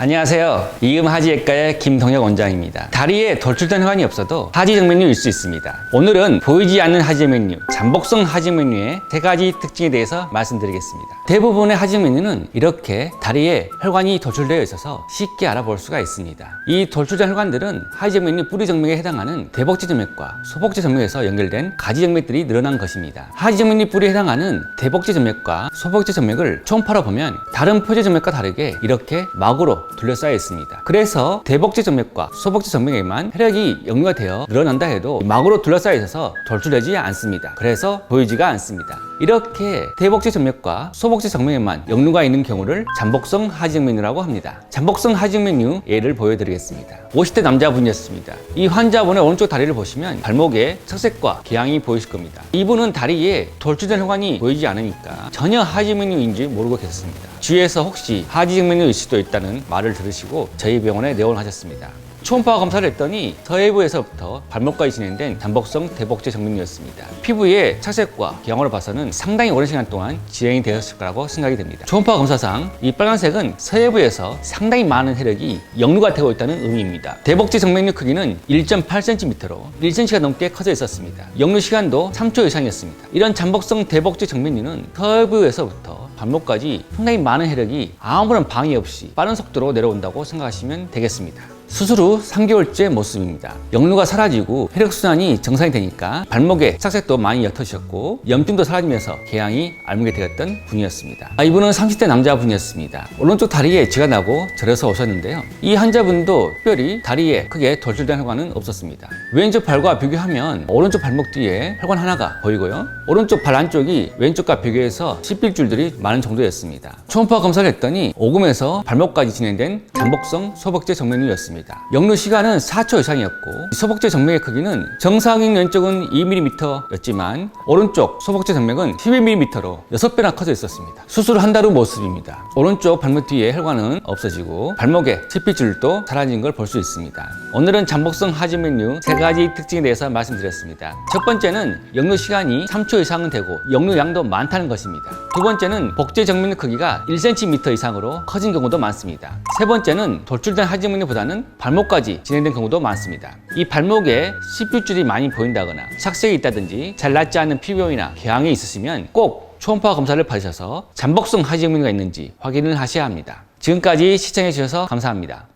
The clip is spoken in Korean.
안녕하세요. 이음 하지외과의 김동혁 원장입니다. 다리에 돌출된 혈관이 없어도 하지정맥류일 수 있습니다. 오늘은 보이지 않는 하지정맥류, 잠복성 하지정맥류의 세 가지 특징에 대해서 말씀드리겠습니다. 대부분의 하지정맥류는 이렇게 다리에 혈관이 돌출되어 있어서 쉽게 알아볼 수가 있습니다. 이 돌출된 혈관들은 하지정맥류 뿌리정맥에 해당하는 대복지정맥과 소복지정맥에서 연결된 가지정맥들이 늘어난 것입니다. 하지정맥류 뿌리에 해당하는 대복지정맥과 소복지정맥을 초음파로 보면 다른 표지정맥과 다르게 이렇게 막으로 둘러싸여 있습니다. 그래서 대복지 정맥과 소복지 정맥에만 혈액이 역류가 되어 늘어난다 해도 막으로 둘러싸여 있어서 돌출되지 않습니다. 그래서 보이지가 않습니다. 이렇게 대복지 정맥과 소복지 정맥에만 역류가 있는 경우를 잠복성 하지정맥류라고 합니다. 잠복성 하지정맥류 예를 보여드리겠습니다. 50대 남자분이었습니다. 이 환자분의 오른쪽 다리를 보시면 발목에 착색과 기양이 보이실 겁니다. 이분은 다리에 돌출된 혈관이 보이지 않으니까 전혀 하지정맥류인지 모르고 계셨습니다. 주위에서 혹시 하지정맥류일 수도 있다는 말을 들으시고 저희 병원에 내원하셨습니다. 초음파 검사를 했더니 서해부에서부터 발목까지 진행된 잠복성 대복제 정맥류였습니다. 피부의 착색과 경험을 봐서는 상당히 오랜 시간 동안 진행이 되었을 거라고 생각이 됩니다. 초음파 검사상 이 빨간색은 서해부에서 상당히 많은 혈액이 역류가 되고 있다는 의미입니다. 대복제 정맥류 크기는 1.8cm로 1cm가 넘게 커져 있었습니다. 역류 시간도 3초 이상이었습니다. 이런 잠복성 대복제 정맥류는 서해부에서부터 발목까지 상당히 많은 혈액이 아무런 방해 없이 빠른 속도로 내려온다고 생각하시면 되겠습니다. 수술 후 3개월째 모습입니다. 역류가 사라지고 혈액순환이 정상이 되니까 발목에 착색도 많이 옅어지셨고 염증도 사라지면서 개양이 알무게 되었던 분이었습니다. 아, 이분은 30대 남자분이었습니다. 오른쪽 다리에 쥐가 나고 절에서 오셨는데요. 이 환자분도 특별히 다리에 크게 돌출된 혈관은 없었습니다. 왼쪽 발과 비교하면 오른쪽 발목 뒤에 혈관 하나가 보이고요. 오른쪽 발 안쪽이 왼쪽과 비교해서 씹힐줄들이 많은 정도였습니다. 초음파 검사를 했더니 오금에서 발목까지 진행된 잠복성 소복제 정맥류였습니다. 역류 시간은 4초 이상이었고 소복제 정맥의 크기는 정상인 왼쪽은 2mm였지만 오른쪽 소복제 정맥은 11mm로 6배나 커져 있었습니다. 수술을 한 달 후 모습입니다. 오른쪽 발목 뒤에 혈관은 없어지고 발목에 칩pit줄도 사라진 걸 볼 수 있습니다. 오늘은 잠복성 하지맥류 세 가지 특징에 대해서 말씀드렸습니다. 첫 번째는 역류 시간이 3초 이상은 되고 역류 양도 많다는 것입니다. 두 번째는 복제 정맥류 크기가 1cm 이상으로 커진 경우도 많습니다. 세 번째는 돌출된 하지맥류보다는 발목까지 진행된 경우도 많습니다. 이 발목에 씹줄이 많이 보인다거나 착색이 있다든지 잘 낫지 않은 피부염이나 개항이 있으시면 꼭 초음파 검사를 받으셔서 잠복성 하지맥류가 있는지 확인을 하셔야 합니다. 지금까지 시청해 주셔서 감사합니다.